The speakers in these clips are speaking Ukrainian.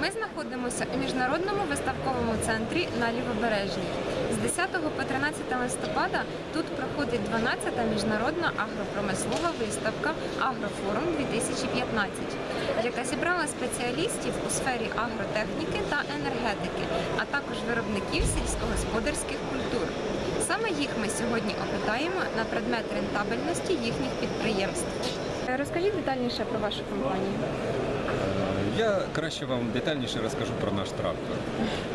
Ми знаходимося у міжнародному виставковому центрі на Лівобережній. З 10 по 13 листопада тут проходить 12-та міжнародна агропромислова виставка Агрофорум 2015, яка зібрала спеціалістів у сфері агротехніки та енергетики, а також виробників сільськогосподарських культур. Саме їх ми сьогодні опитаємо на предмет рентабельності їхніх підприємств. Розкажіть детальніше про вашу компанію. Я краще вам детальніше розкажу про наш трактор.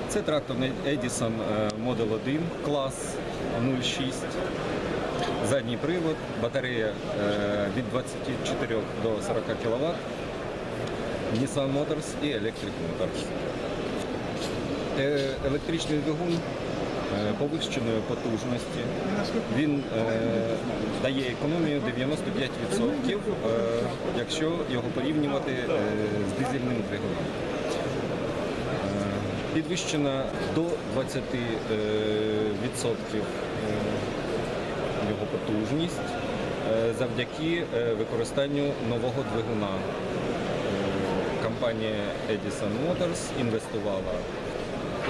Це трактор Edison е, Model 1 клас 06. Задній привод, батарея е, від 24 до 40 кВт, Nissan Motors і Electric Motors. Е, Електричний двигун повищеної потужності. Він е, дає економію 95%, е, якщо його порівнювати е, з дизельним двигуном. Е, Підвищена до 20% е, відсотків, е, його потужність е, завдяки е, використанню нового двигуна. Е, Компанія Edison Motors інвестувала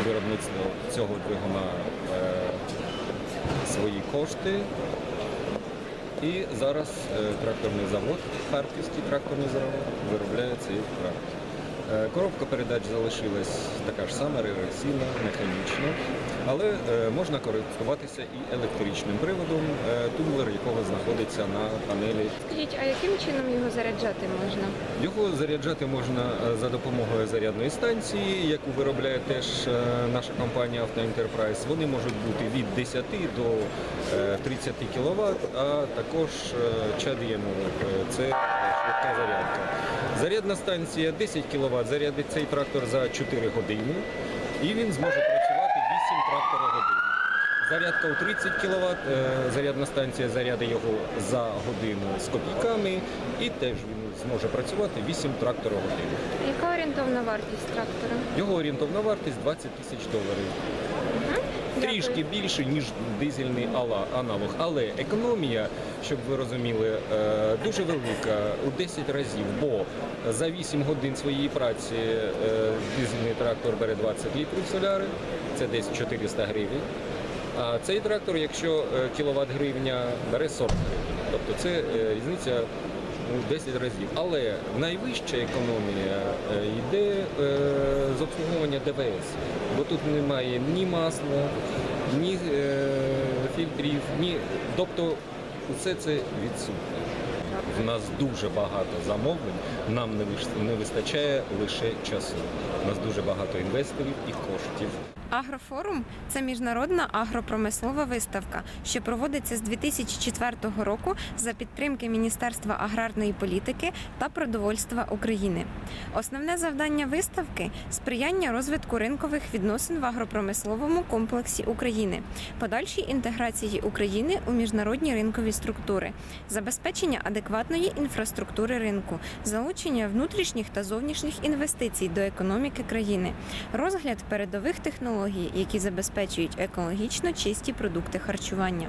виробництво цього двигуна е, свої кошти. І зараз е, тракторний завод, Харківський тракторний завод, виробляє цей трактор. Е, Коробка передач залишилась така ж сама, реверсійна, механічна, але можна користуватися і електричним приводом, е, якого знаходиться на панелі Скажіть, а яким чином його заряджати можна? його заряджати можна е, за допомогою зарядної станції, яку виробляє теж е, наша компанія Auto Enterprise. Вони можуть бути від 10 до е, 30 кВт, а також чад'ємових. Це швидка зарядка. Зарядна станція 10 кВт зарядить цей трактор за 4 години і він зможе працювати 8 трактора годин. Зарядка у 30 кВт, зарядна станція зарядить його за годину з копійками і теж він зможе працювати 8 трактора годин. Яка орієнтовна вартість трактора? Його орієнтовна вартість 20 тисяч доларів. Трішки більше, ніж дизельний аналог. Але економія, щоб ви розуміли, е, дуже велика у 10 разів, бо за 8 годин своєї праці е, дизельний трактор бере 20 літрів соляри, це десь 400 гривень. А цей трактор, якщо кіловат гривня, бере 40 гривень. Тобто це е, різниця у 10 разів. Але найвища економія е, йде е, з обслуговування ДВС, бо тут немає ні масла, ні е, фільтрів, ні. Тобто все це відсутнє. В нас дуже багато замовлень, нам не вистачає лише часу. У нас дуже багато інвесторів і коштів. Агрофорум це міжнародна агропромислова виставка, що проводиться з 2004 року за підтримки Міністерства аграрної політики та продовольства України. Основне завдання виставки сприяння розвитку ринкових відносин в агропромисловому комплексі України, подальшій інтеграції України у міжнародні ринкові структури, забезпечення адекватної інфраструктури ринку, залучення внутрішніх та зовнішніх інвестицій до економіки країни, розгляд передових технологій, які забезпечують екологічно чисті продукти харчування.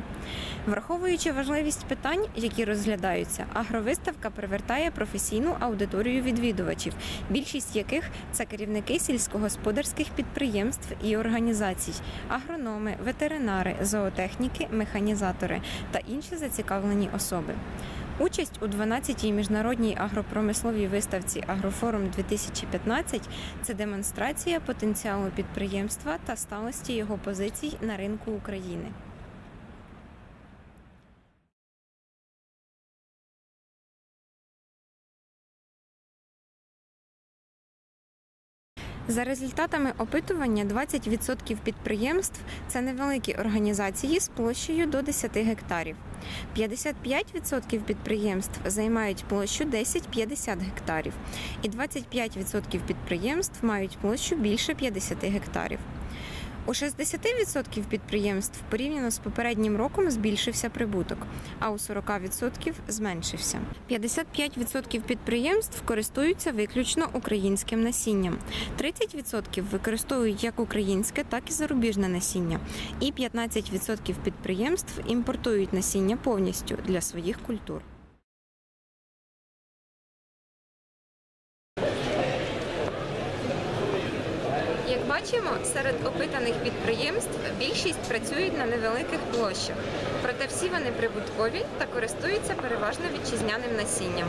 Враховуючи важливість питань, які розглядаються, агровиставка привертає професійну аудиторію відвідувачів, більшість яких це керівники сільськогосподарських підприємств і організацій, агрономи, ветеринари, зоотехніки, механізатори та інші зацікавлені особи. Участь у 12-й міжнародній агропромисловій виставці Агрофорум 2015 це демонстрація потенціалу підприємства та сталості його позицій на ринку України. За результатами опитування, 20% підприємств це невеликі організації з площею до 10 гектарів. 55% підприємств займають площу 10-50 гектарів, і 25% підприємств мають площу більше 50 гектарів. У 60% підприємств порівняно з попереднім роком збільшився прибуток, а у 40% зменшився. 55% підприємств користуються виключно українським насінням. 30% використовують як українське, так і зарубіжне насіння. І 15% підприємств імпортують насіння повністю для своїх культур. Як бачимо, серед опитаних підприємств більшість працюють на невеликих площах, проте всі вони прибуткові та користуються переважно вітчизняним насінням.